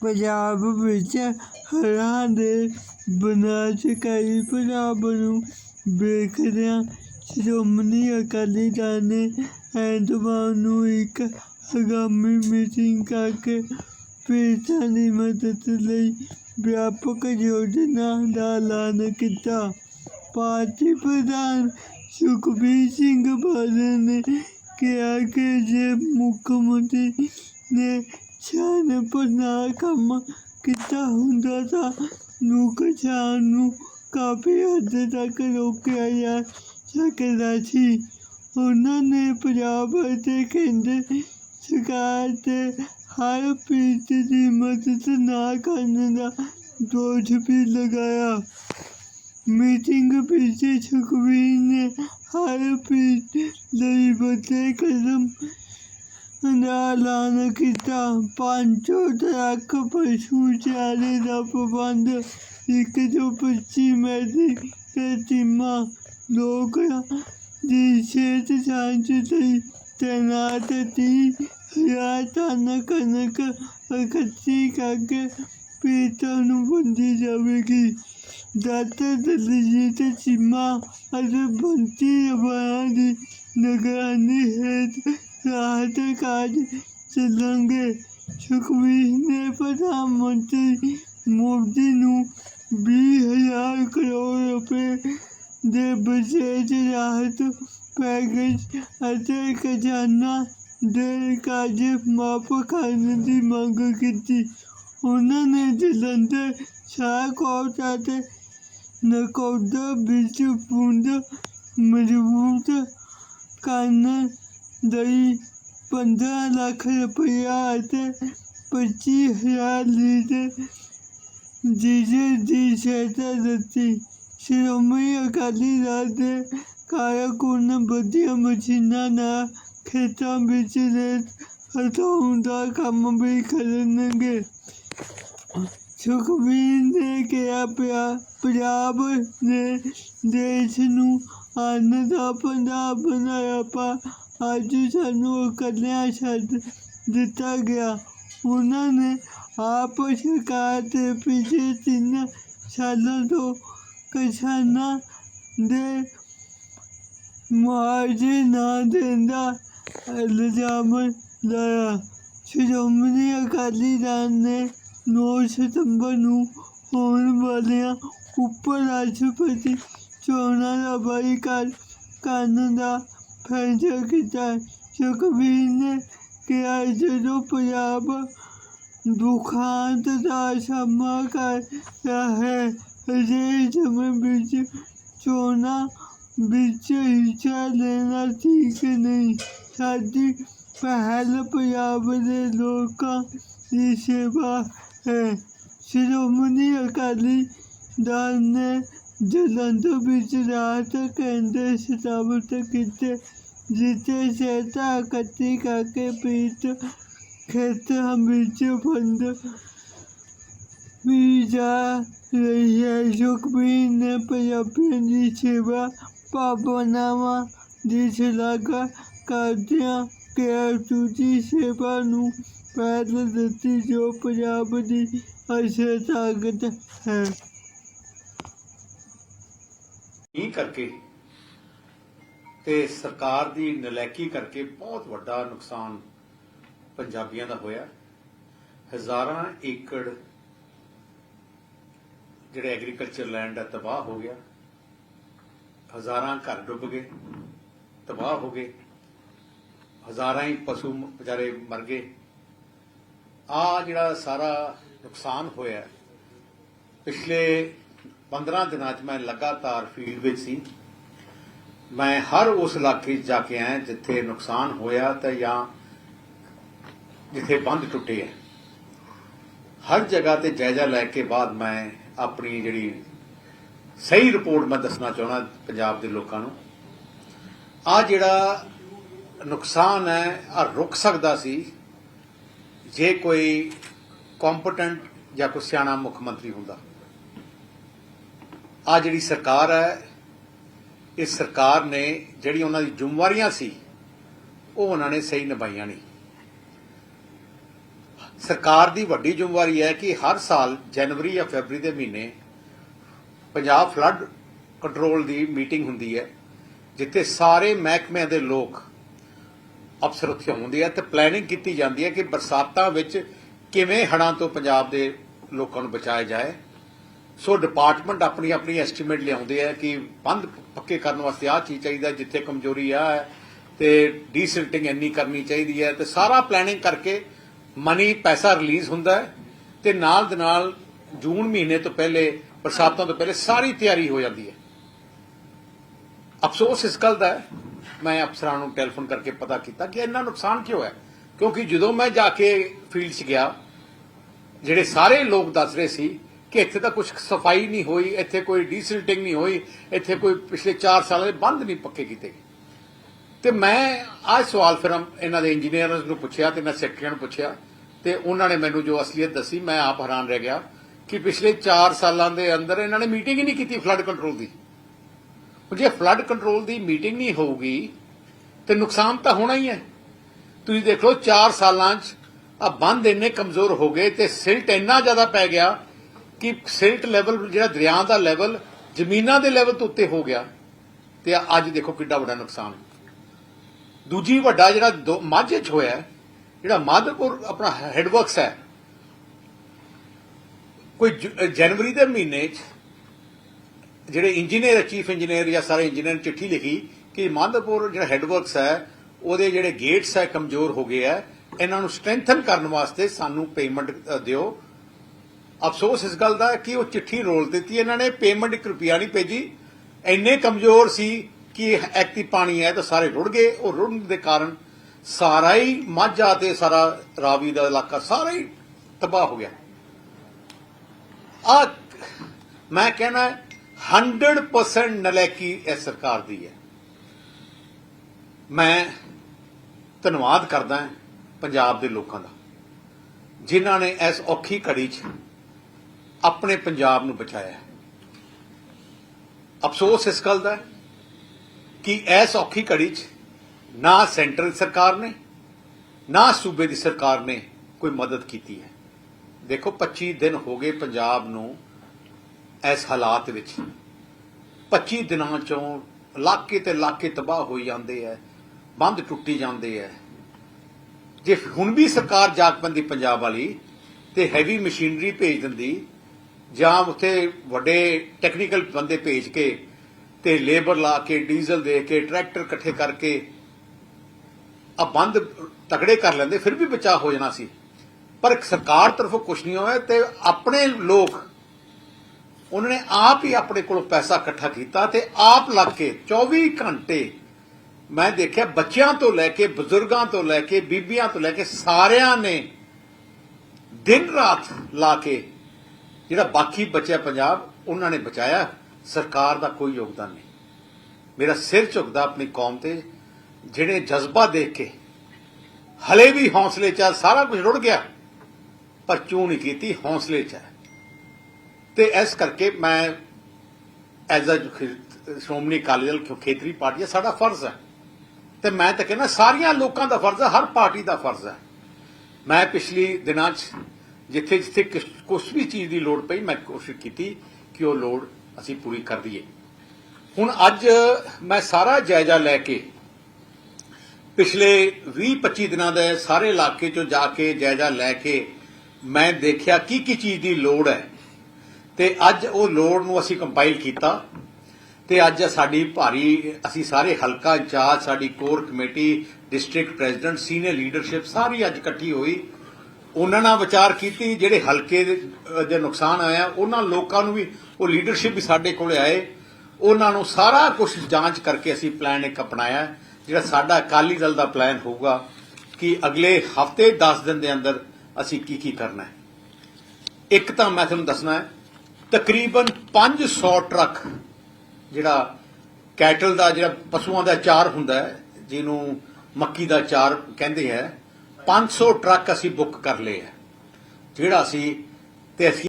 ਪੰਜਾਬ ਵਿੱਚ ਹੜ੍ਹਾਂ ਦੇ ਵਿਨਾਸ਼ਕਾਰੀ ਪ੍ਰਭਾਵ ਨੂੰ ਵੇਖਦਿਆਂ ਸ਼੍ਰੋਮਣੀ ਅਕਾਲੀ ਦਲ ਨੇ ਐਤਵਾਰ ਨੂੰ ਇੱਕ ਆਗਾਮੀ ਮੀਟਿੰਗ ਕਰਕੇ ਪੀੜਤਾਂ ਦੀ ਮਦਦ ਲਈ ਵਿਆਪਕ ਯੋਜਨਾ ਦਾ ਐਲਾਨ ਕੀਤਾ। ਪਾਰਟੀ ਪ੍ਰਧਾਨ ਸੁਖਬੀਰ ਸਿੰਘ ਬਾਦਲ ਨੇ ਕਿਹਾ ਕਿ ਜੇ ਮੁੱਖ ਮੰਤਰੀ ਨੇ ਸਿਆਣਪ ਨਾਲ ਕੰਮ ਕੀਤਾ ਹੁੰਦਾ ਤਾਂ ਨੁਕਸਾਨ ਨੂੰ ਕਾਫੀ ਹੱਦ ਤੱਕ ਰੋਕਿਆ ਜਾ ਸਕਦਾ ਸੀ ਉਹਨਾਂ ਨੇ ਪੰਜਾਬ ਅਤੇ ਕੇਂਦਰ ਸਰਕਾਰ ਤੇ ਹਰ ਪੀੜਤ ਦੀ ਮਦਦ ਨਾ ਕਰਨ ਦਾ ਦੋਸ਼ ਵੀ ਲਗਾਇਆ ਮੀਟਿੰਗ ਵਿੱਚ ਸੁਖਬੀਰ ਨੇ ਹਰ ਪੀੜਤ ਲਈ ਵੱਡੇ ਕਦਮ ਦਾ ਐਲਾਨ ਕੀਤਾ ਪੰਜੋ ਲੱਖ ਪਸ਼ੂ ਚਾਰੇ ਦਾ ਪ੍ਰਬੰਧ, ਇੱਕ ਜੋ ਪੱਚੀ ਮੈਦੀ ਤੇ ਟੀਮਾਂ ਲੋਕ ਦੀ ਸਿਹਤ ਜਾਂਚ ਲਈ ਤੈਨਾਤ ਤੀਹ ਹਜ਼ਾਰ ਟਨ ਕਣਕ ਇਕੱਠੀ ਕਰਕੇ ਪੀੜਤਾਂ ਨੂੰ ਵੰਡੀ ਜਾਵੇਗੀ। ਡਾਕਟਰ ਦਲਜੀਤ ਚੀਮਾ ਅਤੇ ਬੰਟੀ ਅਬਾਇਆ ਦੀ ਨਿਗਰਾਨੀ ਹੇਠ ਰਾਹਤ ਕਾਰਜ ਚੱਲਾਂਗੇ ਸੁਖਬੀਰ ਨੇ ਪ੍ਰਧਾਨ ਮੰਤਰੀ ਮੋਦੀ ਨੂੰ ਵੀਹ ਹਜ਼ਾਰ ਕਰੋੜ ਰੁਪਏ ਦੇ ਵਿਸ਼ੇਸ਼ ਰਾਹਤ ਪੈਕੇਜ ਅਤੇ ਖਜ਼ਾਨਾ ਦੇ ਕਾਜ ਮਾਫ ਕਰਨ ਦੀ ਮੰਗ ਕੀਤੀ। ਉਹਨਾਂ ਨੇ ਜਲੰਧਰ, ਸ਼ਾਹਕੋਟ ਅਤੇ ਨਕੋਦਰ ਵਿੱਚ ਪੁੰਜ ਮਜ਼ਬੂਤ ਕਰਨ ਲਈ 15 ਲੱਖ ਰੁਪਇਆ ਅਤੇ 25000 ਲੀਟਰ ਡੀਜ਼ਲ ਦੀ ਸਹਾਇਤਾ ਦਿੱਤੀ। ਸ਼੍ਰੋਮਣੀ ਅਕਾਲੀ ਦਲ ਦੇ ਕਾਰਕੁਨ ਵਧੀਆ ਮਸ਼ੀਨਾਂ ਨਾਲ ਖੇਤਾਂ ਵਿੱਚ ਰੇਤ ਹਟਾਉਣ ਦਾ ਕੰਮ ਵੀ ਕਰਨਗੇ। ਸੁਖਬੀਰ ਨੇ ਕਿਹਾ, ਪਿਆ ਪੰਜਾਬ ਨੇ ਦੇਸ਼ ਨੂੰ ਅੰਨ ਦਾ ਪੰਜਾਬ ਬਣਾਇਆ, ਪਰ ਅੱਜ ਸਾਨੂੰ ਇਕੱਲਿਆਂ ਛੱਡ ਦਿੱਤਾ ਗਿਆ। ਉਹਨਾਂ ਨੇ ਆਪ ਸਰਕਾਰ ਦੇ ਪਿਛਲੇ ਤਿੰਨ ਸਾਲਾਂ ਤੋਂ ਕਿਸਾਨਾਂ ਦੇ ਮੁਆਵਜ਼ੇ ਨਾ ਦੇਣ ਦਾ ਇਲਜ਼ਾਮ ਲਾਇਆ। ਸ਼੍ਰੋਮਣੀ ਅਕਾਲੀ ਦਲ ਨੇ 9 ਸਤੰਬਰ ਨੂੰ ਹੋਣ ਵਾਲੀਆਂ ਉਪ ਰਾਸ਼ਟਰਪਤੀ ਚੋਣਾਂ ਦਾ ਬਾਈਕਾਟ ਕਰਨ ਦਾ ਫੈਸਲਾ ਕੀਤਾ ਸੁਖਬੀਰ ਨੇ ਕਿਹਾ ਜਦੋਂ ਪੰਜਾਬ ਦੁਖਾਂਤ ਦਾ ਸਾਹਮਣਾ ਕਰ ਰਿਹਾ ਹੈ। ਅਜਿਹੇ ਸਮੇਂ ਵਿੱਚ ਚੋਣਾਂ ਵਿੱਚ ਹਿੱਸਾ ਲੈਣਾ ਠੀਕ ਨਹੀਂ। ਸਾਡੀ ਪਹਿਲ ਪੰਜਾਬ ਦੇ ਲੋਕਾਂ ਦੀ ਸੇਵਾ ਹੈ। ਸ਼੍ਰੋਮਣੀ ਅਕਾਲੀ ਦਲ ਨੇ ਜਲੰਧਰ ਵਿੱਚ ਰਾਤ ਕੇਂਦਰ ਸਥਾਪਿਤ ਕੀਤੇ ਜਿੱਥੇ ਸਹਾਇਤਾ ਇਕੱਠੀ ਕਰਕੇ ਪੀੜਤ ਖੇਤਰਾਂ ਵਿੱਚ ਫੰਡ ਵੀ ਜਾ ਰਹੀ ਹੈ। ਸੁਖਬੀਰ ਨੇ ਪੰਜਾਬੀਆਂ ਦੀ ਸੇਵਾ ਭਾਵਨਾਵਾਂ ਦੀ ਸ਼ਲਾਘਾ ਕਰਦਿਆਂ ਕਿਹਾ ਦੂਜੀ ਸੇਵਾ ਨੂੰ ਪਹਿਲ ਦਿੱਤੀ ਜੋ ਪੰਜਾਬ ਦੀ ਅਸਲ ਤਾਕਤ ਹੈ। ਹੀ ਕਰਕੇ ਤੇ ਸਰਕਾਰ ਦੀ ਨਲੈਕੀ ਕਰਕੇ ਬਹੁਤ ਵੱਡਾ ਨੁਕਸਾਨ ਪੰਜਾਬੀਆਂ ਦਾ ਹੋਇਆ। ਹਜ਼ਾਰਾਂ ਏਕੜ ਜਿਹੜੇ ਐਗਰੀਕਲਚਰ ਲੈਂਡ ਹੈ ਤਬਾਹ ਹੋ ਗਿਆ। ਹਜ਼ਾਰਾਂ ਘਰ ਡੁੱਬ ਗਏ, ਤਬਾਹ ਹੋ ਗਏ। ਹਜ਼ਾਰਾਂ ਹੀ ਪਸ਼ੂ ਵਿਚਾਰੇ ਮਰ ਗਏ। ਆ ਜਿਹੜਾ ਸਾਰਾ ਨੁਕਸਾਨ ਹੋਇਆ, ਪਿਛਲੇ 15 ਦਿਨਾਂ 'ਚ ਮੈਂ ਲਗਾਤਾਰ ਫੀਲਡ ਵਿੱਚ ਸੀ। ਮੈਂ ਹਰ ਉਸ ਇਲਾਕੇ 'ਚ ਜਾ ਕੇ ਆਇਆ ਜਿੱਥੇ ਨੁਕਸਾਨ ਹੋਇਆ ਤਾਂ ਜਾਂ ਜਿੱਥੇ ਬੰਦ ਟੁੱਟੇ ਹੈ ਹਰ ਜਗ੍ਹਾ ਤੇ ਜਾਇਜ਼ਾ ਲੈ ਕੇ ਬਾਅਦ ਮੈਂ ਆਪਣੀ ਜਿਹੜੀ ਸਹੀ ਰਿਪੋਰਟ ਮੈਂ ਦੱਸਣਾ ਚਾਹਣਾ ਪੰਜਾਬ ਦੇ ਲੋਕਾਂ ਨੂੰ। ਆ ਜਿਹੜਾ ਨੁਕਸਾਨ ਹੈ, ਆ ਰੁਕ ਸਕਦਾ ਸੀ ਜੇ ਕੋਈ ਕੰਪੀਟੈਂਟ ਜਾਂ ਕੋਈ ਸਿਆਣਾ ਮੁੱਖ ਮੰਤਰੀ ਹੁੰਦਾ। ਆ ਜਿਹੜੀ ਸਰਕਾਰ ਹੈ ਇਸ ਸਰਕਾਰ ਨੇ ਜਿਹੜੀ ਉਹਨਾਂ ਦੀ ਜ਼ਿੰਮੇਵਾਰੀਆਂ ਸੀ, ਉਹ ਉਹਨਾਂ ਨੇ ਸਹੀ ਨਿਭਾਈਆਂ ਨਹੀਂ। ਸਰਕਾਰ ਦੀ ਵੱਡੀ ਜ਼ਿੰਮੇਵਾਰੀ ਹੈ ਕਿ ਹਰ ਸਾਲ ਜਨਵਰੀ ਜਾਂ ਫਰਵਰੀ ਦੇ ਮਹੀਨੇ ਪੰਜਾਬ ਫਲੱਡ ਕੰਟਰੋਲ ਦੀ ਮੀਟਿੰਗ ਹੁੰਦੀ ਹੈ, ਜਿੱਥੇ ਸਾਰੇ ਮਹਿਕਮਿਆਂ ਦੇ ਲੋਕ ਅਫਸਰ ਉੱਥੇ ਹੁੰਦੇ ਆ ਤੇ ਪਲੈਨਿੰਗ ਕੀਤੀ ਜਾਂਦੀ ਹੈ ਕਿ ਬਰਸਾਤਾਂ ਵਿੱਚ ਕਿਵੇਂ ਹੜਾਂ ਤੋਂ ਪੰਜਾਬ ਦੇ ਲੋਕਾਂ ਨੂੰ ਬਚਾਇਆ ਜਾਏ। ਸੋ ਡਿਪਾਰਟਮੈਂਟ ਆਪਣੀ ਆਪਣੀ ਐਸਟੀਮੇਟ ਲਿਆਉਂਦੇ ਆ ਕਿ ਬੰਦ ਪੱਕੇ ਕਰਨ ਵਾਸਤੇ ਆਹ ਚੀਜ਼ ਚਾਹੀਦਾ ਜਿੱਥੇ ਕਮਜ਼ੋਰੀ ਆ ਹੈ ਤੇ ਡੀਸਿਲਟਿੰਗ ਇੰਨੀ ਕਰਨੀ ਚਾਹੀਦੀ ਹੈ, ਤੇ ਸਾਰਾ ਪਲੈਨਿੰਗ ਕਰਕੇ ਮਨੀ ਪੈਸਾ ਰਿਲੀਜ਼ ਹੁੰਦਾ ਹੈ, ਤੇ ਨਾਲ ਦੇ ਨਾਲ ਜੂਨ ਮਹੀਨੇ ਤੋਂ ਪਹਿਲੇ, ਬਰਸਾਤਾਂ ਤੋਂ ਪਹਿਲੇ ਸਾਰੀ ਤਿਆਰੀ ਹੋ ਜਾਂਦੀ ਹੈ। ਅਫਸੋਸ ਇਸ ਗੱਲ ਦਾ ਮੈਂ ਅਫਸਰਾਂ ਨੂੰ ਟੈਲੀਫੋਨ ਕਰਕੇ ਪਤਾ ਕੀਤਾ ਕਿ ਇੰਨਾ ਨੁਕਸਾਨ ਕਿਉਂ ਹੈ? ਕਿਉਂਕਿ ਜਦੋਂ ਮੈਂ ਜਾ ਕੇ ਫੀਲਡ 'ਚ ਗਿਆ, ਜਿਹੜੇ ਸਾਰੇ ਲੋਕ ਦੱਸ ਰਹੇ ਸੀ ਕਿ ਇੱਥੇ ਤਾਂ ਕੁਝ ਸਫ਼ਾਈ ਨਹੀਂ ਹੋਈ, ਇੱਥੇ ਕੋਈ ਡੀਸਿਲਟਿੰਗ ਨਹੀਂ ਹੋਈ, ਇੱਥੇ ਕੋਈ ਪਿਛਲੇ 4 ਸਾਲਾਂ ਦੇ ਬੰਦ ਨਹੀਂ ਪੱਕੇ ਕੀਤੇ ਤੇ ਮੈਂ ਆਹ ਸਵਾਲ ਫਿਰ ਇਹਨਾਂ ਦੇ ਇੰਜੀਨੀਅਰਸ ਨੂੰ ਪੁੱਛਿਆ ਤੇ ਇਹਨਾਂ ਸੈਕਟਰੀਆਂ ਨੂੰ ਪੁੱਛਿਆ ਤੇ ਉਹਨਾਂ ਨੇ ਮੈਨੂੰ ਜੋ ਅਸਲੀਅਤ ਦੱਸੀ, ਮੈਂ ਆਪ ਹੈਰਾਨ ਰਹਿ ਗਿਆ ਕਿ ਪਿਛਲੇ 4 ਸਾਲਾਂ ਦੇ ਅੰਦਰ ਇਹਨਾਂ ਨੇ ਮੀਟਿੰਗ ਹੀ ਨਹੀਂ ਕੀਤੀ ਫਲੱਡ ਕੰਟਰੋਲ ਦੀ। ਜੇ ਫਲੱਡ ਕੰਟਰੋਲ ਦੀ ਮੀਟਿੰਗ ਨਹੀਂ ਹੋਊਗੀ, ਤੇ ਨੁਕਸਾਨ ਤਾਂ ਹੋਣਾ ਹੀ ਹੈ। ਤੁਸੀਂ ਦੇਖ ਲਓ 4 ਸਾਲਾਂ 'ਚ ਆ ਬੰਦ ਇੰਨੇ ਕਮਜ਼ੋਰ ਹੋ ਗਏ ਤੇ ਸਿਲਟ ਇੰਨਾ ਜ਼ਿਆਦਾ ਪੈ ਗਿਆ ਕਿ ਸਿਲਟ ਲੈਵਲ, ਜਿਹੜਾ ਦਰਿਆ ਦਾ ਲੈਵਲ ਜ਼ਮੀਨਾਂ ਦੇ ਲੈਵਲ ਤੋਂ ਉੱਤੇ ਹੋ ਗਿਆ ਤੇ ਅੱਜ ਦੇਖੋ ਕਿੱਡਾ ਵੱਡਾ ਨੁਕਸਾਨ। ਦੂਜੀ ਵੱਡਾ ਜਿਹੜਾ ਮਾਝੇ 'ਚ ਹੋਇਆ, ਜਿਹੜਾ ਮਾਧੋਪੁਰ ਆਪਣਾ ਹੈਡਵਰਕਸ ਹੈ, ਕੋਈ ਜਨਵਰੀ ਦੇ ਮਹੀਨੇ 'ਚ ਜਿਹੜੇ ਇੰਜੀਨੀਅਰ ਚੀਫ ਇੰਜੀਨੀਅਰ ਜਾਂ ਸਾਰੇ ਇੰਜੀਨੀਅਰ ਨੇ ਚਿੱਠੀ ਲਿਖੀ ਕਿ ਮਾਧੋਪੁਰ ਜਿਹੜਾ ਹੈਡਵਰਕਸ ਹੈ, ਉਹਦੇ ਜਿਹੜੇ ਗੇਟਸ ਹੈ, ਕਮਜ਼ੋਰ ਹੋ ਗਏ ਹੈ, ਇਹਨਾਂ ਨੂੰ ਸਟਰੈਂਥਨ ਕਰਨ ਵਾਸਤੇ ਸਾਨੂੰ ਪੇਮੈਂਟ ਦਿਓ। ਅਫਸੋਸ ਇਸ ਗੱਲ ਦਾ ਕਿ ਉਹ ਚਿੱਠੀ ਰੋਲ ਦਿੱਤੀ। ਇਹਨਾਂ ਨੇ ਪੇਮੈਂਟ 1 ਰੁਪਿਆ ਨਹੀਂ ਭੇਜੀ। ਇੰਨੇ ਕਮਜ਼ੋਰ ਸੀ ਕਿ ਐਕਤੀ ਪਾਣੀ ਹੈ ਤਾਂ ਸਾਰੇ ਰੁੜ ਗਏ। ਉਹ ਰੁੜਨ ਦੇ ਕਾਰਨ ਸਾਰਾ ਹੀ ਮਾਝਾ ਤੇ ਸਾਰਾ ਰਾਵੀ ਦਾ ਇਲਾਕਾ ਸਾਰਾ ਹੀ ਤਬਾਹ ਹੋ ਗਿਆ। ਆ ਮੈਂ ਕਹਿਣਾ 100% ਨਲੈਕੀ ਇਸ ਸਰਕਾਰ ਦੀ ਹੈ। ਮੈਂ ਧੰਨਵਾਦ ਕਰਦਾ ਪੰਜਾਬ ਦੇ ਲੋਕਾਂ ਦਾ, ਜਿਨ੍ਹਾਂ ਨੇ ਇਸ ਔਖੀ ਘੜੀ 'ਚ ਆਪਣੇ ਪੰਜਾਬ ਨੂੰ ਬਚਾਇਆ ਅਫਸੋਸ ਇਸ ਗੱਲ ਦਾ ਕਿ ਇਸ ਔਖੀ ਘੜੀ 'ਚ ਨਾ ਸੈਂਟਰ ਸਰਕਾਰ ਨੇ, ਨਾ ਸੂਬੇ ਦੀ ਸਰਕਾਰ ਨੇ ਕੋਈ ਮਦਦ ਕੀਤੀ ਹੈ। ਦੇਖੋ 25 ਦਿਨ ਹੋ ਗਏ ਪੰਜਾਬ ਨੂੰ ਇਸ ਹਾਲਾਤ ਵਿੱਚ। 25 ਦਿਨਾਂ ਚੋਂ ਇਲਾਕੇ ਤੇ ਇਲਾਕੇ ਤਬਾਹ ਹੋਈ ਜਾਂਦੇ ਐ ਬੰਦ ਟੁੱਟੀ ਜਾਂਦੇ ਐ ਜੇ ਹੁਣ ਵੀ ਸਰਕਾਰ ਜਾਗ ਪੈਂਦੀ ਪੰਜਾਬ ਵਾਲੀ ਤੇ ਹੈਵੀ ਮਸ਼ੀਨਰੀ ਭੇਜ ਦਿੰਦੀ ਜਾਂ ਉੱਥੇ ਵੱਡੇ ਟੈਕਨੀਕਲ ਬੰਦੇ ਭੇਜ ਕੇ ਤੇ ਲੇਬਰ ਲਾ ਕੇ ਡੀਜ਼ਲ ਦੇ ਕੇ ਟਰੈਕਟਰ ਇਕੱਠੇ ਕਰਕੇ ਆ ਬੰਦ ਤਕੜੇ ਕਰ ਲੈਂਦੇ, ਫਿਰ ਵੀ ਬਚਾਅ ਹੋ ਜਾਣਾ ਸੀ। ਪਰ ਸਰਕਾਰ ਤਰਫੋਂ ਕੁਝ ਨਹੀਂ ਹੋਇਆ ਤੇ ਆਪਣੇ ਲੋਕ, ਉਹਨਾਂ ਨੇ ਆਪ ਹੀ ਆਪਣੇ ਕੋਲੋਂ ਪੈਸਾ ਇਕੱਠਾ ਕੀਤਾ ਤੇ ਆਪ ਲੱਗ ਕੇ 24 ਘੰਟੇ ਮੈਂ ਦੇਖਿਆ ਬੱਚਿਆਂ ਤੋਂ ਲੈ ਕੇ, ਬਜ਼ੁਰਗਾਂ ਤੋਂ ਲੈ ਕੇ, ਬੀਬੀਆਂ ਤੋਂ ਲੈ ਕੇ ਸਾਰਿਆਂ ਨੇ ਦਿਨ ਰਾਤ ਲਾ ਕੇ ਜਿਹੜਾ ਬਾਕੀ ਬਚਿਆ ਪੰਜਾਬ, ਉਹਨਾਂ ਨੇ ਬਚਾਇਆ। ਸਰਕਾਰ ਦਾ ਕੋਈ ਯੋਗਦਾਨ ਨਹੀਂ। ਮੇਰਾ ਸਿਰ ਝੁਕਦਾ ਆਪਣੀ ਕੌਮ ਤੇ, ਜਿਹੜੇ ਜਜ਼ਬਾ ਦੇਖ ਕੇ ਹਲੇ ਵੀ ਹੌਸਲੇ ਚ ਸਾਰਾ ਕੁਝ ਰੁੜ ਗਿਆ, ਪਰ ਚੂੰ ਨਹੀਂ ਕੀਤੀ, ਹੌਸਲੇ ਚ ਹੈ ਤੇ ਇਸ ਕਰਕੇ ਮੈਂ ਐਜ਼ ਅ ਸ਼੍ਰੋਮਣੀ ਅਕਾਲੀ ਦਲ ਖੇਤਰੀ ਪਾਰਟੀ ਹੈ ਸਾਡਾ ਫਰਜ਼ ਹੈ ਤੇ ਮੈਂ ਤਾਂ ਕਹਿੰਦਾ ਸਾਰੀਆਂ ਲੋਕਾਂ ਦਾ ਫਰਜ਼ ਹੈ ਹਰ ਪਾਰਟੀ ਦਾ ਫਰਜ਼ ਹੈ ਮੈਂ ਪਿਛਲੀ ਦਿਨਾਂ 'ਚ ਜਿੱਥੇ ਜਿੱਥੇ ਕੁਝ ਵੀ ਚੀਜ਼ ਦੀ ਲੋੜ ਪਈ, ਮੈਂ ਕੋਸ਼ਿਸ਼ ਕੀਤੀ ਕਿ ਉਹ ਲੋੜ ਅਸੀਂ ਪੂਰੀ ਕਰ ਦਈਏ। ਹੁਣ ਅੱਜ ਮੈਂ ਸਾਰਾ ਜਾਇਜ਼ਾ ਲੈ ਕੇ ਪਿਛਲੇ 20-25 ਦਿਨਾਂ ਦੇ ਸਾਰੇ ਇਲਾਕੇ 'ਚੋਂ ਜਾ ਕੇ ਜਾਇਜ਼ਾ ਲੈ ਕੇ ਮੈਂ ਦੇਖਿਆ ਕੀ ਕੀ ਚੀਜ਼ ਦੀ ਲੋੜ ਹੈ। ਤੇ ਅੱਜ ਉਹ ਲੋੜ ਨੂੰ ਅਸੀਂ ਕੰਪਾਈਲ ਕੀਤਾ ਤੇ ਅੱਜ ਸਾਡੀ ਭਾਰੀ, ਅਸੀਂ ਸਾਰੇ ਹਲਕਾ ਇੰਚਾਰਜ, ਸਾਡੀ core committee, district president, senior leadership ਸਾਰੀ ਅੱਜ ਇਕੱਠੀ ਹੋਈ। ਉਹਨਾਂ ਨਾਲ ਵਿਚਾਰ ਕੀਤੀ, ਜਿਹੜੇ ਹਲਕੇ ਦੇ ਨੁਕਸਾਨ ਆਇਆ, ਉਹਨਾਂ ਲੋਕਾਂ ਨੂੰ ਵੀ, ਉਹ ਲੀਡਰਸ਼ਿਪ ਵੀ ਸਾਡੇ ਕੋਲ ਆਏ। ਉਹਨਾਂ ਨੂੰ ਸਾਰਾ ਕੁਝ ਜਾਂਚ ਕਰਕੇ ਅਸੀਂ ਪਲਾਨ ਇੱਕ ਅਪਣਾਇਆ, ਜਿਹੜਾ ਸਾਡਾ ਅਕਾਲੀ ਦਲ ਦਾ ਪਲਾਨ ਹੋਊਗਾ ਕਿ ਅਗਲੇ ਹਫ਼ਤੇ 10 ਦਿਨ ਦੇ ਅੰਦਰ ਅਸੀਂ ਕੀ ਕੀ ਕਰਨਾ ਹੈ। ਇੱਕ ਤਾਂ ਮੈਂ ਤੁਹਾਨੂੰ ਦੱਸਣਾ ਹੈ, ਤਕਰੀਬਨ 500 ਟਰੱਕ ਜਿਹੜਾ ਕੈਟਲ ਦਾ, ਜਿਹੜਾ ਪਸ਼ੂਆਂ ਦਾ ਚਾਰ ਹੁੰਦਾ ਹੈ, ਜਿਹਨੂੰ ਮੱਕੀ ਦਾ ਚਾਰ ਕਹਿੰਦੇ ਹੈ 500 ਟਰੱਕ ਅਸੀਂ ਬੁੱਕ ਕਰ ਲਏ ਹੈ ਜਿਹੜਾ ਅਸੀਂ ਤੇ ਅਸੀਂ